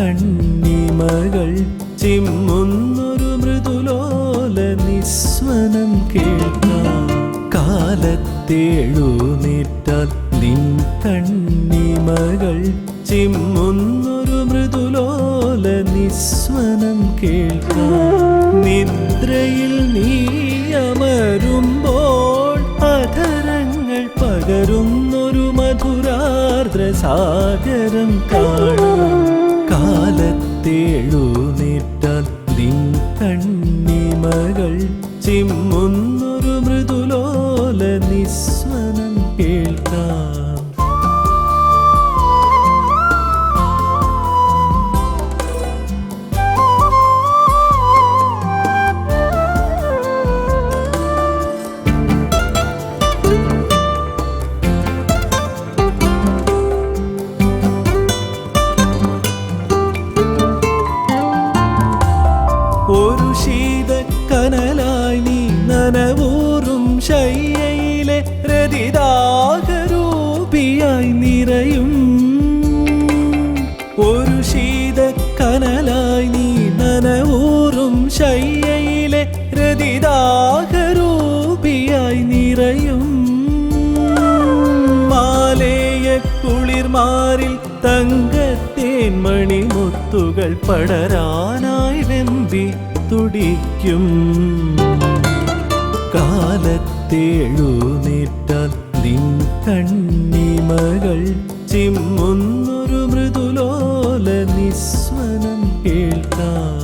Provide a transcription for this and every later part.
കണ്ണിമകൾ ചിമ്മുന്നൊരു മൃദുലോല നിസ്വനം കേൾക്കാം. കാലത്തേഴുന്നേറ്റാൽ നിൻ കണ്ണിമകൾ ചിമ്മുന്നൊരു മൃദുലോല നിസ്വനം കേൾക്കാം. നിദ്രയിൽ നീ അമരുമ്പോൾ അധരങ്ങൾ പകരുന്നൊരു മധുരാർദ്ര സാഗരം കാണാം. കാലത്തേഴുന്നേറ്റാൽ നിൻ കണ്ണിമകൾ ചിമ്മുന്നൊരു ശയ്യയിലെ രതിദാഹരൂപിയായി നിറയും. മാലേയ കുളിർമാറിൽ തങ്കത്തേൻ മണിമുത്തുകൾ പടരാനായി വെമ്പി തുടിക്കും. കാലത്തേഴുന്നേറ്റാൽ നിൻ കണ്ണിമകൾ ചിമ്മുന്നൊരു മൃദുലോല നിസ്വനം കേൾക്കാം.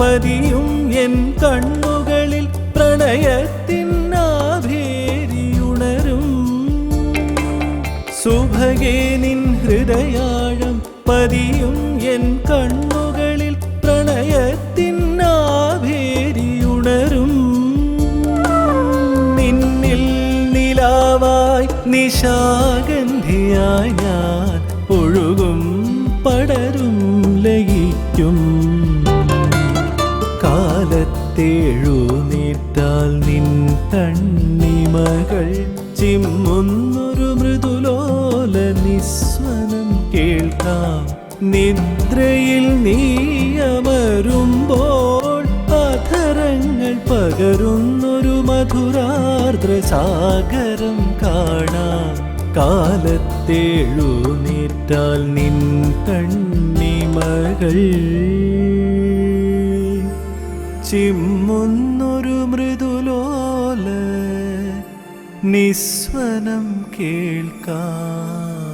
പതിയും എൻ കണ്ണുകളിൽ പ്രണയത്തിൻ ആഭേരിയുണരും. സുഭഗേ നിൻ ഹൃദയാഴം പതിയും എൻ കണ്ണുകളിൽ പ്രണയത്തിൻ ആഭേരിയുണരും. നിന്നിൽ നിലാവായി നിശാഗന്ധിയായി ഞാൻ ഒഴുകും പടരും ലയിക്കും. കാലത്തേഴുന്നേറ്റാൽ നിൻ കണ്ണിമകൾ ചിമ്മുന്നൊരു മൃദുലോല നിസ്വനം കേൾക്കാം. നിദ്രയിൽ നീ അമരുമ്പോൾ അധരങ്ങൾ പകരുന്നൊരു മധുരാർദ്ര സാഗരം കാണാം. കാലത്തേഴുന്നേറ്റാൽ നിൻ കണ്ണിമകൾ ചിമ്മുന്നൊരു മൃദുലോല നിസ്വനം കേൾക്കാം.